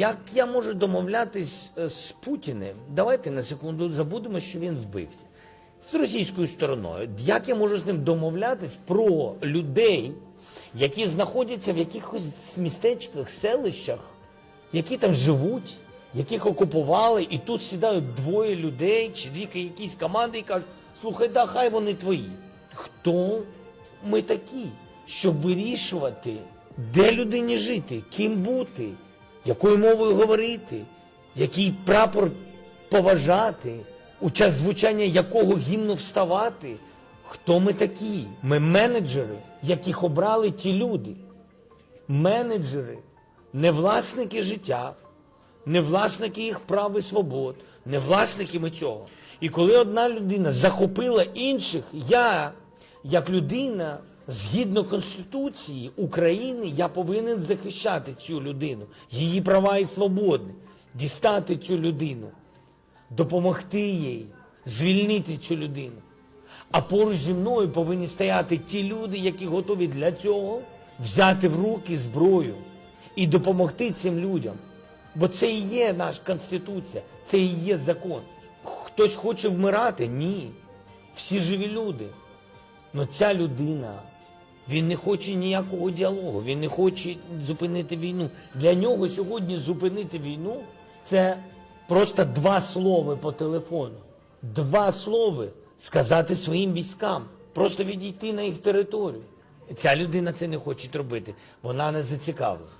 Як я можу домовлятись е, з Путіним? Давайте на секунду забудемо, що він вбився. З російською стороною. Як я можу з ним домовлятись про людей, які знаходяться в якихось містечках, селищах, які там живуть, яких окупували, і тут сідають двоє людей, чи дві якісь команди і кажуть, слухай, да, хай вони твої. Хто ми такі, щоб вирішувати, де людині жити, ким бути, якою мовою говорити, який прапор поважати, у час звучання якого гімну вставати. Хто ми такі? Ми менеджери, яких обрали ті люди. Менеджери, не власники життя, не власники їх прав і свобод, не власники ми цього. І коли одна людина захопила інших, я, як людина, згідно Конституції України, я повинен захищати цю людину, її права і свободи, дістати цю людину, допомогти їй, звільнити цю людину. А поруч зі мною повинні стояти ті люди, які готові для цього взяти в руки зброю і допомогти цим людям. Бо це і є наша конституція, це і є закон. Хтось хоче вмирати? Ні. Всі живі люди. Но ця людина, він не хоче ніякого діалогу, він не хоче зупинити війну. Для нього сьогодні зупинити війну це просто два слова по телефону. Два слова сказати своїм військам, просто відійти на їх територію. Ця людина це не хоче робити, вона не зацікавлена.